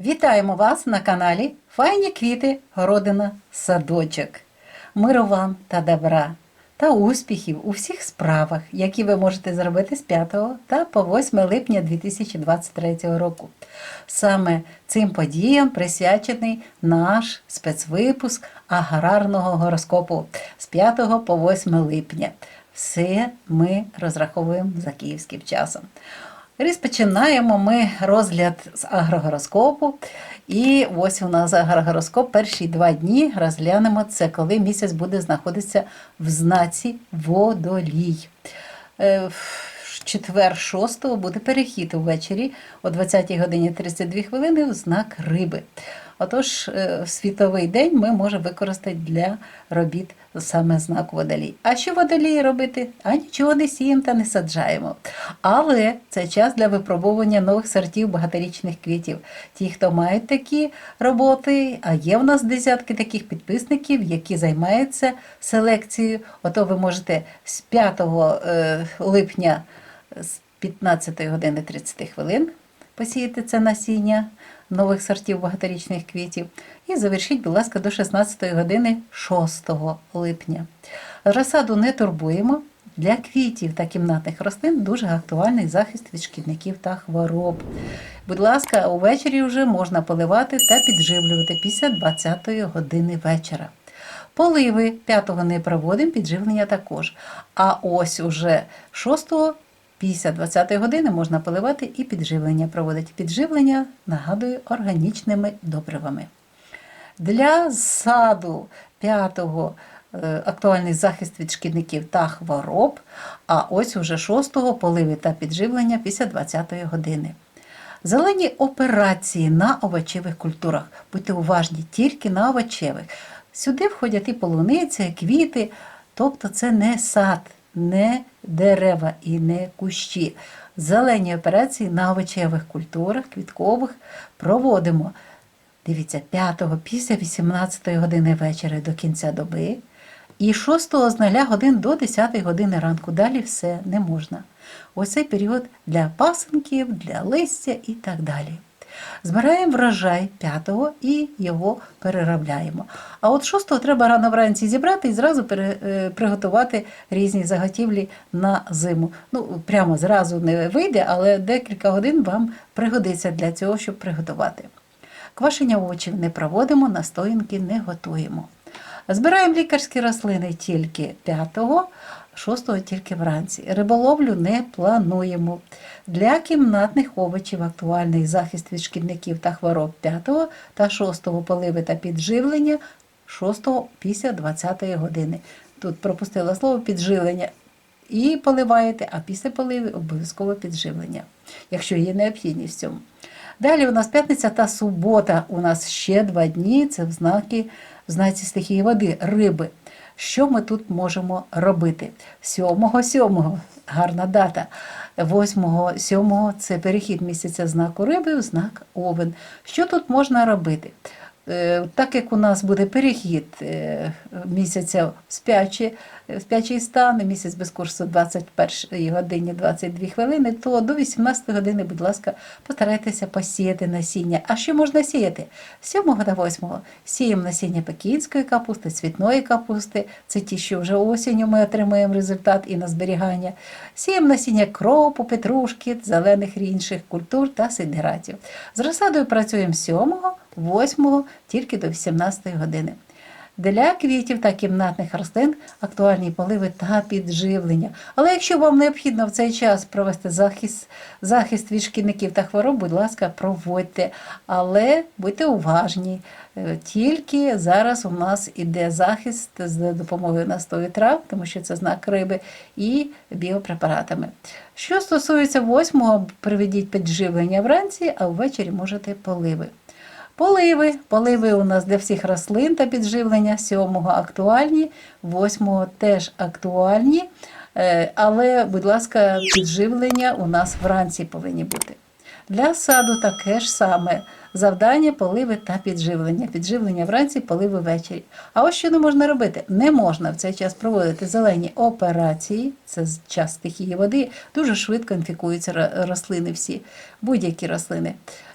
Вітаємо вас на каналі Файні квіти, городина, садочок. Миру вам та добра та успіхів у всіх справах, які ви можете зробити з 5 та по 8 липня 2023 року. Саме цим подіям присвячений наш спецвипуск аграрного гороскопу з 5 по 8 липня. Все ми розраховуємо за київським часом. Розпочинаємо ми розгляд з агрогороскопу. І ось у нас агрогороскоп. Перші два дні розглянемо це, коли місяць буде знаходитися в знаці водолій. Е, четвер 6 буде перехід увечері о 20 годині 32 хвилини в знак риби. Отож, е, світовий день ми можемо використати для робіт саме знак водолій. А що водолії робити? А нічого не сіємо та не саджаємо. Але це час для випробування нових сортів багаторічних квітів. Ті, хто мають такі роботи, а є в нас десятки таких підписників, які займаються селекцією. Ото ви можете з 5 е, липня з 15 години 30 хвилин посіяти це насіння нових сортів багаторічних квітів. І завершіть, будь ласка, до 16 години 6 липня. Розсаду не турбуємо. Для квітів та кімнатних рослин дуже актуальний захист від шкідників та хвороб. Будь ласка, увечері вже можна поливати та підживлювати після 20 години вечора. Поливи 5-го не проводимо, підживлення також. А ось уже 6-го після 20-ї години можна поливати і підживлення проводити. Підживлення, нагадую, органічними добривами. Для саду 5-го е, актуальний захист від шкідників та хвороб, а ось уже 6-го поливи та підживлення після 20-ї години. Зелені операції на овочевих культурах. Будьте уважні, тільки на овочевих. Сюди входять і полуниця, і квіти, тобто це не сад, не дерева і не кущі. Зелені операції на овочевих культурах, квіткових проводимо. Дивіться, 5-го після 18 години вечора до кінця доби. І 6-го з 0 годин до 10 години ранку. Далі все не можна. Ось цей період для пасенків, для листя і так далі. Збираємо врожай 5-го і його переробляємо. А от 6-го треба рано вранці зібрати і зразу е, приготувати різні заготівлі на зиму. Ну, прямо зразу не вийде, але декілька годин вам пригодиться для цього, щоб приготувати. Квашення овочів не проводимо, настоянки не готуємо. Збираємо лікарські рослини тільки 5-го, 6-го тільки вранці. Риболовлю не плануємо. Для кімнатних овочів актуальний захист від шкідників та хвороб 5-го та 6-го поливи та підживлення 6-го після 20-ї години. Тут пропустила слово підживлення. І поливаєте, а після поливи обов'язково підживлення, якщо є необхідність в цьому. Далі у нас п'ятниця та субота. У нас ще два дні. Це в в знаці стихії води, риби. Що ми тут можемо робити? 7-7, гарна дата. 8-7 це перехід місяця знаку риби в знак Овен. Що тут можна робити? Е, Так як у нас буде перехід е, місяця в спячий, в спячий стан, і місяць без курсу 21 годині 22 хвилини, то до 18 години, будь ласка, постарайтеся посіяти насіння. А що можна сіяти? З 7 до 8 сіємо насіння пекінської капусти, цвітної капусти, це ті, що вже осінню ми отримуємо результат і на зберігання. Сіємо насіння кропу, петрушки, зелених інших культур та сидератів. З розсадою працюємо з 7 8 тільки до 18 години. Для квітів та кімнатних рослин актуальні поливи та підживлення. Але якщо вам необхідно в цей час провести захист, захист від шкідників та хвороб, будь ласка, проводьте. Але будьте уважні. Е, Тільки зараз у нас іде захист з допомогою настою трав, тому що це знак риби, і біопрепаратами. Що стосується восьмого, приведіть підживлення вранці, а ввечері можете поливи. Поливи. Поливи у нас для всіх рослин та підживлення. 7-го актуальні, 8-го теж актуальні. Е, Але, будь ласка, підживлення у нас вранці повинні бути. Для саду таке ж саме. завдання, поливи та підживлення. Підживлення вранці, поливи ввечері. А ось що не можна робити? Не можна в цей час проводити зелені операції, це час стихії води, дуже швидко інфікуються рослини всі, будь-які рослини.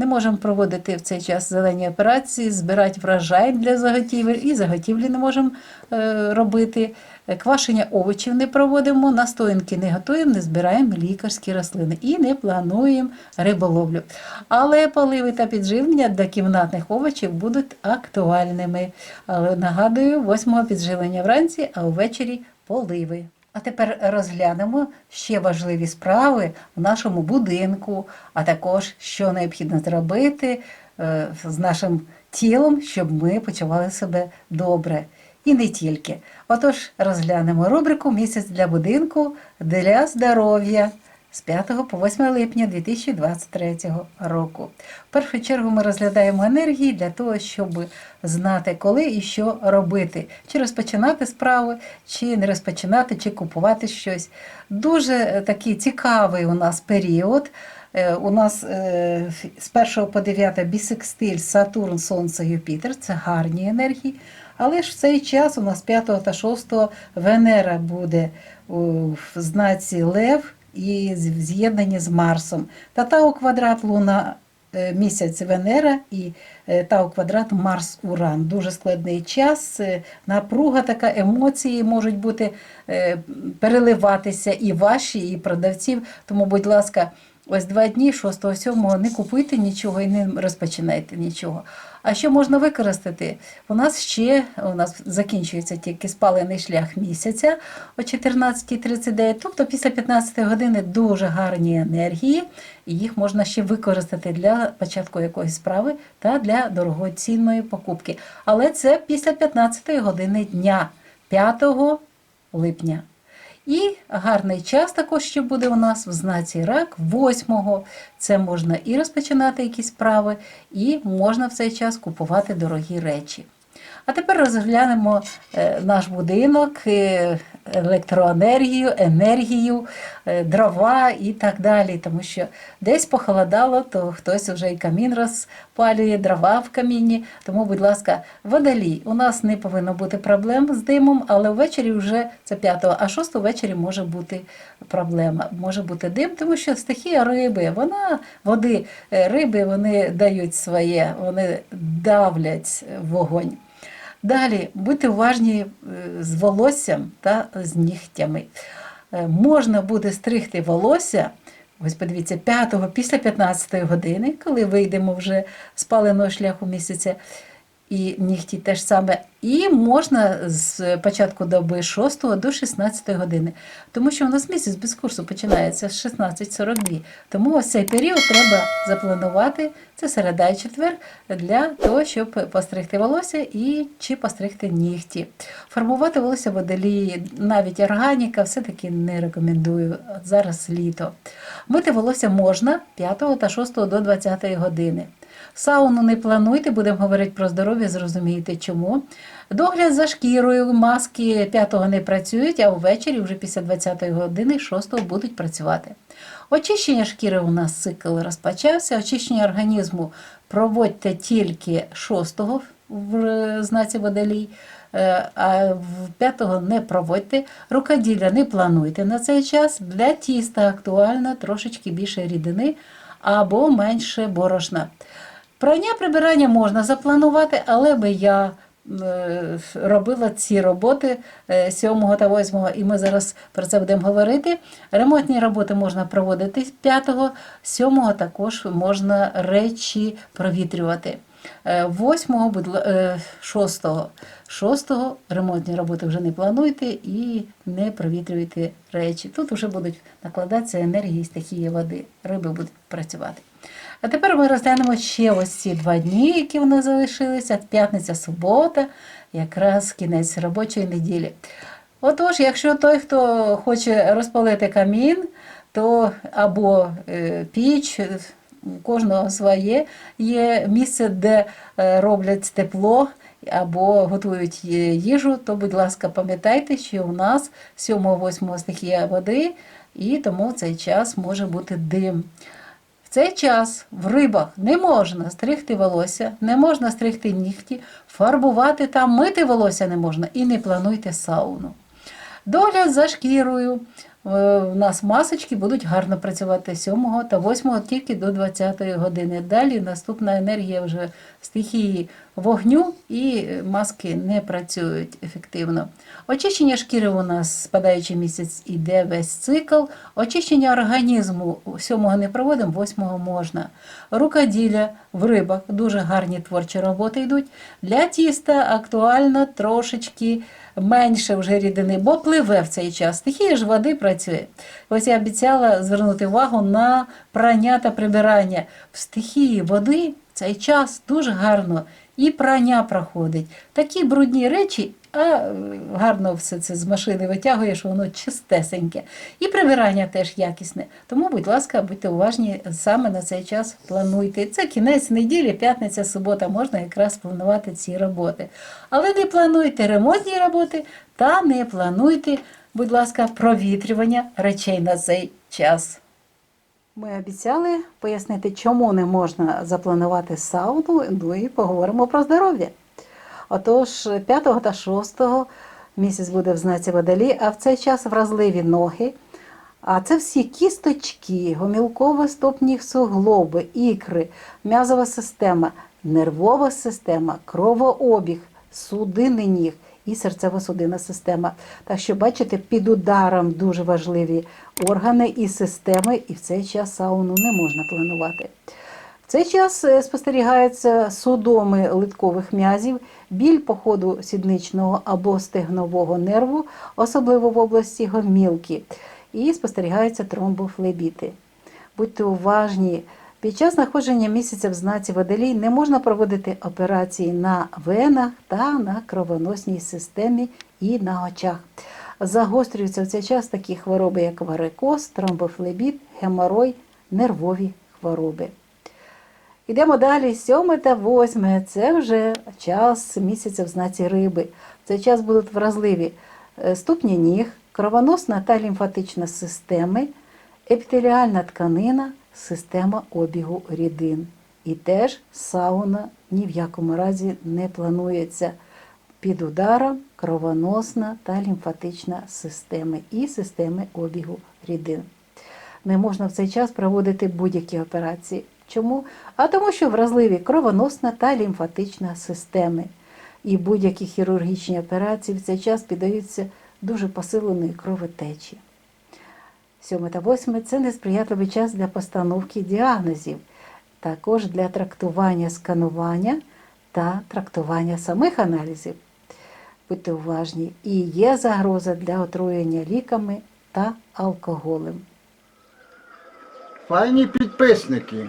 Не можемо проводити в цей час зелені операції, збирати врожай для заготівель і заготівлі не можемо е, робити. Квашення овочів не проводимо, настоянки не готуємо, не збираємо лікарські рослини і не плануємо риболовлю. Але поливи та підживлення для кімнатних овочів будуть актуальними. Але нагадую, восьмого підживлення вранці, а ввечері поливи. А тепер розглянемо ще важливі справи в нашому будинку, а також що необхідно зробити е, з нашим тілом, щоб ми почували себе добре. І не тільки. Отож, розглянемо рубрику Місяць для будинку для здоров'я з 5 по 8 липня 2023 року. В першу чергу ми розглядаємо енергії для того, щоб знати, коли і що робити, чи розпочинати справи, чи не розпочинати, чи купувати щось. Дуже е, такий цікавий у нас період. Е, У нас е, з 1 по 9 бісекстиль, Сатурн, Сонце, Юпітер це гарні енергії. Але ж в цей час у нас 5 та 6 Венера буде в знаці Лев і з'єднані з Марсом. Та Тау квадрат Луна е, місяць Венера і е, Тау квадрат Марс Уран. Дуже складний час, е, напруга така, емоції можуть бути переливатися і ваші, і продавців. Тому, будь ласка, ось два дні, 6-7 не купуйте нічого і не розпочинайте нічого. А що можна використати? У нас ще у нас закінчується тільки спалений шлях місяця о 14.39, тобто після 15 години дуже гарні енергії, і їх можна ще використати для початку якоїсь справи та для дорогоцінної покупки. Але це після 15 години дня, 5 липня. І гарний час також ще буде у нас в знаці рак 8-го. Це можна і розпочинати якісь справи, і можна в цей час купувати дорогі речі. А тепер розглянемо е, наш будинок, е, електроенергію, енергію, е, дрова і так далі. Тому що десь похолодало, то хтось вже і камін розпалює, дрова в каміні. Тому, будь ласка, водолій. У нас не повинно бути проблем з димом, але ввечері вже це 5 а 6 ввечері може бути проблема. Може бути дим, тому що стихія риби, вона води, риби вони дають своє, вони давлять вогонь. Далі будьте уважні е, з волоссям та з нігтями. Е, Можна буде стригти волосся. Ось подивіться, 5-го після 15 години, коли вийдемо вже з паленого шляху місяця, і нігті теж саме. І можна з початку доби 6 до 16 години. Тому що у нас місяць без курсу починається з 16.42. Тому ось цей період треба запланувати. Це середа і четвер для того, щоб постригти волосся і чи постригти нігті. Формувати волосся водолії, навіть органіка, все-таки не рекомендую. Зараз літо. Мити волосся можна 5 та 6 до 20 години. Сауну не плануйте, будемо говорити про здоров'я, зрозумієте чому. Догляд за шкірою, маски 5-го не працюють, а ввечері вже після 20-ї години 6-го будуть працювати. Очищення шкіри у нас цикл розпочався. Очищення організму проводьте тільки 6-го в знаці водолій. Е, А в п'ятого не проводьте, рукоділля не плануйте на цей час. Для тіста актуально трошечки більше рідини або менше борошна. Прання прибирання можна запланувати, але би я е, робила ці роботи 7 та 8, і ми зараз про це будемо говорити. Ремонтні роботи можна проводити 5, 7 також можна речі провітрювати. 8, 6, 6 ремонтні роботи вже не плануйте і не провітрюйте речі. Тут вже будуть накладатися енергії стихії води, риби будуть працювати. А тепер ми розглянемо ще ось ці два дні, які в нас залишилися. П'ятниця, субота, якраз кінець робочої неділі. Отож, якщо той, хто хоче розпалити камін, то або е, піч, у кожного своє є місце, де е, роблять тепло або готують їжу, то, будь ласка, пам'ятайте, що у нас 7-8 стихія води, і тому в цей час може бути дим. В цей час в рибах не можна стригти волосся, не можна стригти нігті, фарбувати та мити волосся не можна і не плануйте сауну. Догляд за шкірою. Е, У нас масочки будуть гарно працювати 7 та 8 тільки до 20 години. Далі наступна енергія вже стихії вогню і е, маски не працюють ефективно. Очищення шкіри у нас спадаючий місяць іде весь цикл. Очищення організму 7 не проводимо, 8 можна. Рукоділля в рибах дуже гарні творчі роботи йдуть. Для тіста актуально трошечки менше вже рідини, бо пливе в цей час. Стихія ж води працює. Ось я обіцяла звернути увагу на прання та прибирання. В стихії води цей час дуже гарно і прання проходить. Такі брудні речі, а гарно все це з машини витягуєш, воно чистесеньке. І прибирання теж якісне. Тому, будь ласка, будьте уважні саме на цей час плануйте. Це кінець неділі, п'ятниця, субота, можна якраз планувати ці роботи. Але не плануйте ремонтні роботи та не плануйте, будь ласка, провітрювання речей на цей час. Ми обіцяли пояснити, чому не можна запланувати сауну, ну і поговоримо про здоров'я. Отож, 5 та 6 місяць буде в знаці водолі, а в цей час вразливі ноги. А це всі кісточки, гомілково-стопні суглоби, ікри, м'язова система, нервова система, кровообіг, судини ніг і серцево-судинна система. Так що, бачите, під ударом дуже важливі органи і системи, і в цей час сауну не можна планувати. Цей час е, спостерігаються судоми литкових м'язів, біль по ходу сідничного або стегнового нерву, особливо в області гомілки, і спостерігаються тромбофлебіти. Будьте уважні, під час знаходження місяця в знаці водолій не можна проводити операції на венах та на кровоносній системі і на очах. Загострюються в цей час такі хвороби, як варикоз, тромбофлебіт, геморой, нервові хвороби. Йдемо далі. Сьоме та восьме це вже час місяця в знаці риби. В цей час будуть вразливі е, ступні ніг, кровоносна та лімфатична системи, епітеліальна тканина, система обігу рідин. І теж сауна ні в якому разі не планується під ударом кровоносна та лімфатична системи і системи обігу рідин не можна в цей час проводити будь-які операції. Чому? А тому, що вразливі кровоносна та лімфатична системи. І будь-які хірургічні операції в цей час піддаються дуже посиленої кровотечі. 7 та 8 це несприятливий час для постановки діагнозів, також для трактування сканування та трактування самих аналізів. Будьте уважні, і є загроза для отруєння ліками та алкоголем. Файні підписники,